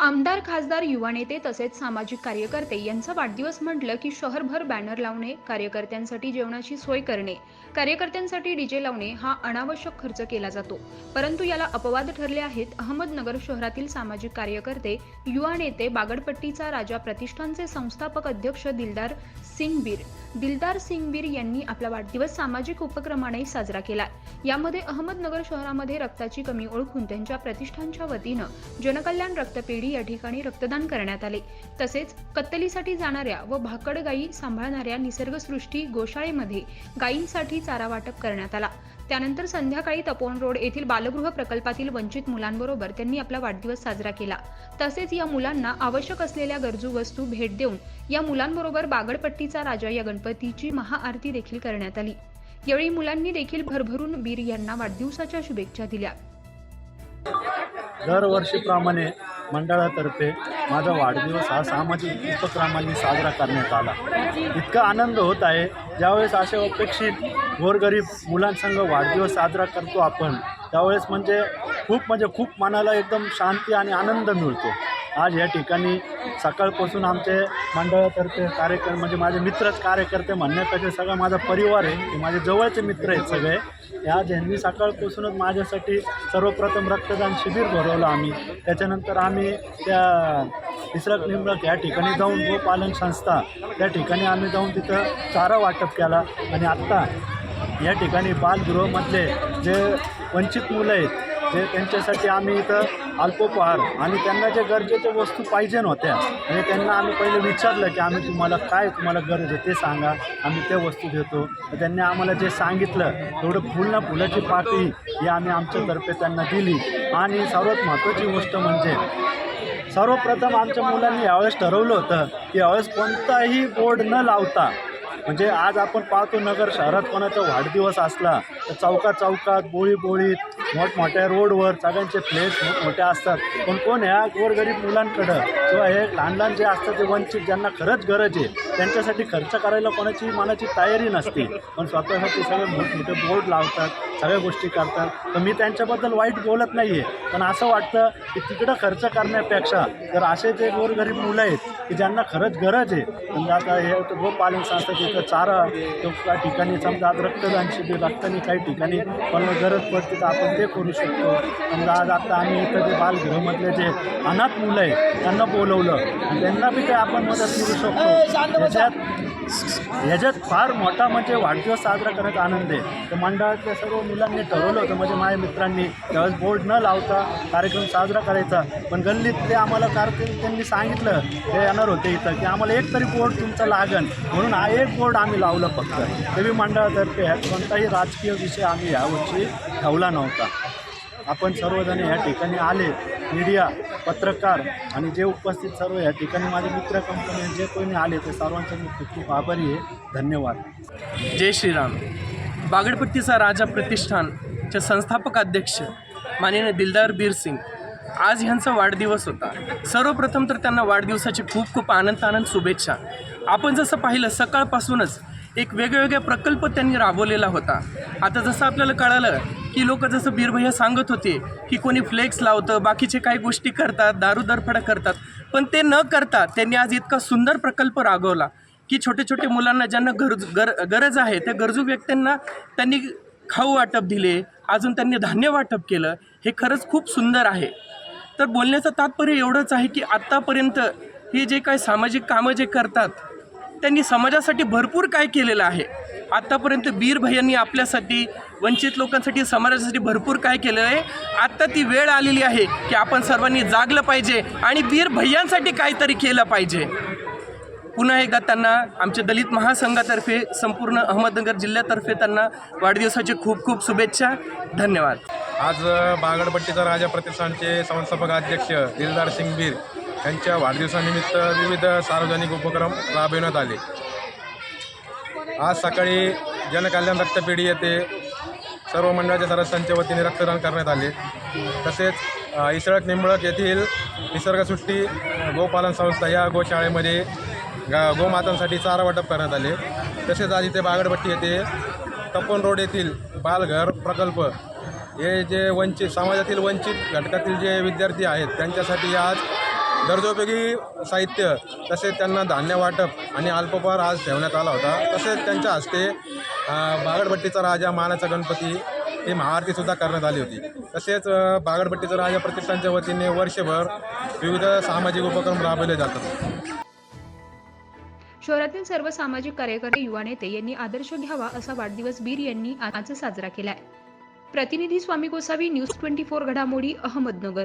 आमदार खासदार युवा नेते तसेच सामाजिक कार्यकर्ते यांचा वाढदिवस म्हटलं की शहरभर बॅनर लावणे कार्यकर्त्यांसाठी जेवणाची सोय करणे कार्यकर्त्यांसाठी डीजे लावणे हा अनावश्यक खर्च केला जातो. परंतु याला अपवाद ठरले आहेत अहमदनगर शहरातील सामाजिक कार्यकर्ते युवा नेते बागडपट्टीचा राजा प्रतिष्ठानचे संस्थापक अध्यक्ष दिलदार सिंगबीर. दिलदार सिंगबीर यांनी आपला वाढदिवस सामाजिक उपक्रमाने साजरा केला. यामध्ये अहमदनगर शहरामध्ये रक्ताची कमी ओळखून त्यांच्या प्रतिष्ठानच्या वतीनं जनकल्याण रक्तपेढी या ठिकाणी रक्तदान करण्यात आले. तसेच कत्तलीसाठी जाणाऱ्या व भाकड गायी सांभाळणाऱ्या निसर्गसृष्टी गोशाळेमध्ये गायींसाठी चारा वाटप करण्यात आला. त्यानंतर संध्याकाळी तपोवन रोड येथील बालगृह प्रकल्पातील वंचित मुलांबरोबर त्यांनी आपला वाढदिवस साजरा केला. तसेच या मुलांना आवश्यक असलेल्या गरजू वस्तू भेट देऊन या मुलांबरोबर बागडपट्टीचा राजा या गणपतीची महाआरती देखील करण्यात आली. यावेळी मुलांनी देखील भरभरून बीर यांना वाढदिवसाच्या शुभेच्छा दिल्या. दरवर्षीप्रमाणे मंडळातर्फे माझा वाढदिवस हा सामाजिक उपक्रमांनी साजरा करण्यात आला. इतका आनंद होत आहे. ज्यावेळेस असे अपेक्षित गोरगरीब मुलांसंग वाढदिवस साजरा करतो आपण त्यावेळेस म्हणजे खूप म्हणजे खूप मनाला एकदम शांती आणि आनंद मिळतो. आज या ठिकाणी सकाळपासून आमचे मंडळातर्फे कार्यक्रम म्हणजे माझे मित्रच कार्यकर्ते म्हणण्यापेक्षा सगळा माझा परिवार आहे माझे जवळचे मित्र आहेत सगळे. या ज्यांनी सकाळपासूनच माझ्यासाठी सर्वप्रथम रक्तदान शिबिर भरवलं आम्ही. त्याच्यानंतर आम्ही त्या इसरक निमरक या ठिकाणी जाऊन गोपालन संस्था त्या ठिकाणी आम्ही जाऊन तिथं चारा वाटप केला. आणि आत्ता या ठिकाणी बालगृहमधले जे वंचित मुलं आहेत जे त्यांच्यासाठी आम्ही इथं अल्पोपहार. आणि त्यांना ज्या गरजेच्या वस्तू पाहिजे होत्या आणि त्यांना आम्ही पहिले विचारलं की आम्ही तुम्हाला काय तुम्हाला गरज आहे ते सांगा. आम्ही ते वस्तू देतो. तर त्यांनी आम्हाला जे सांगितलं तेवढं फुल ना फुलाची पाती ही आम्ही आमच्यातर्फे त्यांना दिली. आणि सर्वात महत्त्वाची गोष्ट म्हणजे सर्वप्रथम आमच्या मुलांनी यावेळेस ठरवलं होतं की यावेळेस कोणताही बोर्ड न लावता म्हणजे आज आपण पाहतो नगर शहरात कोणाचा वाढदिवस असला तर चौकात चौकात बोळी बोळीत मोठमोठ्या रोडवर सगळ्यांचे प्लेस मोठमोठे असतात. पण कोण ह्या गोरगरीब मुलांकडं किंवा हे लहान लहान जे असतात ते वंचित ज्यांना खरंच गरज आहे त्यांच्यासाठी खर्च करायला कोणाची मनाची तयारी नसते. पण स्वतःसाठी सगळे मोठमोठे बोर्ड लावतात सगळ्या गोष्टी करतात. तर मी त्यांच्याबद्दल वाईट बोलत नाही आहे पण असं वाटतं की तिकडं खर्च करण्यापेक्षा जर असे जे गोरगरीब मुलं आहेत की ज्यांना खरंच गरज आहे म्हणजे आता हे गोपालन संस्था तिथं चारा तो त्या ठिकाणी समजा आज रक्तदान शिबिर रक्तानी काही ठिकाणी पण गरज पडते तर आपण ते करू शकतो. समजा आज आता आम्ही इथं जे बालगृहमधले जे अनाथ मुलं आहे त्यांना बोलवलं. त्यांना बी काही आपण मदत करू शकतो. याच्यात याच्यात फार मोठा म्हणजे वाढदिवस साजरा करण्याचा आनंद आहे. तर मंडळातल्या सर्व मुलांनी ठरवलं होतं म्हणजे माझ्या मित्रांनी त्यावेळेस बोर्ड न लावता कार्यक्रम साजरा करायचा. पण गल्लीत ते आम्हाला कार्यक्रम त्यांनी सांगितलं ते येणार होते इथं की आम्हाला एक तरी बोर्ड तुमचा लागन. म्हणून हा एक बोर्ड आम्ही लावलं फक्त. देवी मंडळातर्फे ह्यात कोणताही राजकीय विषय आम्ही यावर्षी ठेवला नव्हता. आपण सर्वजण या ठिकाणी आले मीडिया पत्रकार आणि जे उपस्थित सर्व या ठिकाणी माझे मित्र कंपनी जे कोणी आले ते सर्वांचे मी खूप खूप आभारी आहे. धन्यवाद. जय श्रीराम. बागडपट्टीचा राजा प्रतिष्ठानचे संस्थापक अध्यक्ष माननीय दिलदार बीर सिंग. आज ह्यांचा वाढदिवस होता. सर्वप्रथम तर त्यांना वाढदिवसाची खूप खूप आनंद आनंद शुभेच्छा. आपण जसं पाहिलं सकाळपासूनच एक वेगवेगळ्या प्रकल्प त्यांनी राबवलेला होता. आता जसं आपल्याला कळालं की लोक जसं बीरभैया सांगत होते की कोणी फ्लेक्स लावतं बाकीचे काही गोष्टी करतात दारू दरफडा करतात पण ते न करता त्यांनी आज इतका सुंदर प्रकल्प राबवला की छोटे छोटे मुलांना ज्यांना गरज गर गरज आहे त्या गरजू व्यक्तींना त्यांनी खाऊ वाटप दिले अजून त्यांनी धान्य वाटप केलं हे खरंच खूप सुंदर आहे. तर बोलण्याचं तात्पर्य एवढंच आहे की आत्तापर्यंत हे जे काय सामाजिक कामं जे करतात त्यांनी समाजासाठी भरपूर काय केलेलं आहे. आत्तापर्यंत बीर भैयांनी आपल्यासाठी वंचित लोकांसाठी समाजासाठी भरपूर काय केलं आहे. आत्ता ती वेळ आलेली आहे की आपण सर्वांनी जागलं पाहिजे आणि बीर भैयांसाठी काहीतरी केलं पाहिजे. पुन्हा एकदा त्यांना आमच्या दलित महासंघातर्फे संपूर्ण अहमदनगर जिल्ह्यातर्फे त्यांना वाढदिवसाची खूप खूप शुभेच्छा. धन्यवाद. आज बागडपट्टीचा राजा प्रतिष्ठानचे संस्थापक अध्यक्ष दिलदार सिंग बीर यांच्या वाढदिवसानिमित्त विविध सार्वजनिक उपक्रम राबविण्यात आले. आज सकाळी जनकल्याण रक्तपेढी येथे सर्व मंडळाच्या सदस्यांच्या वतीने रक्तदान करण्यात आले. तसेच इसळक निंबळक येथील निसर्गसृष्टी गोपालन संस्था या गोशाळेमध्ये गा गोमातांसाठी चारा वाटप करण्यात आले. तसेच आज इथे बागडपट्टी येथे तपन रोड येथील बालघर प्रकल्प हे जे वंचित समाजातील वंचित घटकातील जे विद्यार्थी आहेत त्यांच्यासाठी आज गरजोपयोगी साहित्य तसेच त्यांना धान्य वाटप आणि अल्पहार आज ठेवण्यात आला होता. तसेच त्यांच्या हस्ते अ, बागडपट्टीचा राजा मानाचा गणपती ही महाआरतीसुद्धा करण्यात आली होती. तसेच अ, बागडपट्टीचा राजा प्रतिष्ठानच्या वतीने वर्षभर विविध सामाजिक उपक्रम राबवले जातात. शहरातील सर्व सामाजिक कार्यकर्ते युवा नेते यांनी आदर्श घ्यावा असा वाढदिवस बीर यांनी आज साजरा केलाय. प्रतिनिधी Swami Gosavi news twenty four घडामोडी अहमदनगर.